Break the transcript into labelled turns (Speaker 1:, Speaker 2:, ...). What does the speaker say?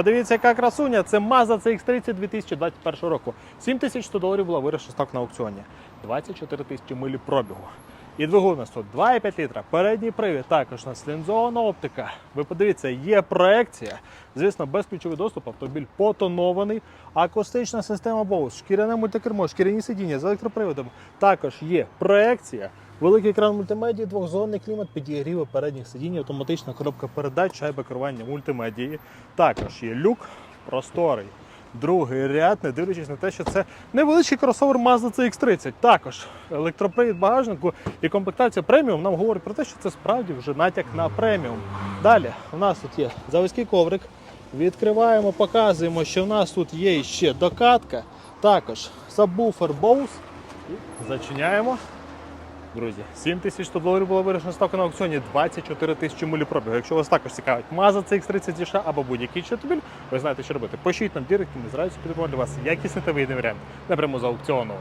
Speaker 1: Подивіться, яка красуня. Це Mazda CX-30 2021 року. 7100 доларів була вирішена сток на аукціоні. 24 тисячі милі пробігу. І двигун у нас тут 2,5 літра. Передній привід, також у нас оптика. Ви подивіться, є проекція. Звісно, безключовий доступ, автомобіль потонований. Акустична система Bose, шкіряне мультикермо, шкіряні сидіння з електроприводом. Також є проекція. Великий екран мультимедії, двохзонний клімат, підігріви передніх сидінь, автоматична коробка передач, шайба керування мультимедії. Також є люк просторий. Другий ряд, не дивлячись на те, що це невеличкий кросовер Mazda CX-30. Також електропривід багажнику і комплектація преміум нам говорить про те, що це справді вже натяк на преміум. Далі у нас тут є заводський коврик. Відкриваємо, показуємо, що в нас тут є ще докатка. Також сабвуфер Bose. Зачиняємо. Друзі, 7100 доларів була вирішена ставка на аукціоні 24 тисячі милі пробігу. Якщо вас також цікавить Mazda CX-30 США або будь-який автомобіль, ви знаєте, що робити. Пишіть нам директ, ми з радістю підберемо для вас якісний та вигідний варіант напряму з аукціону.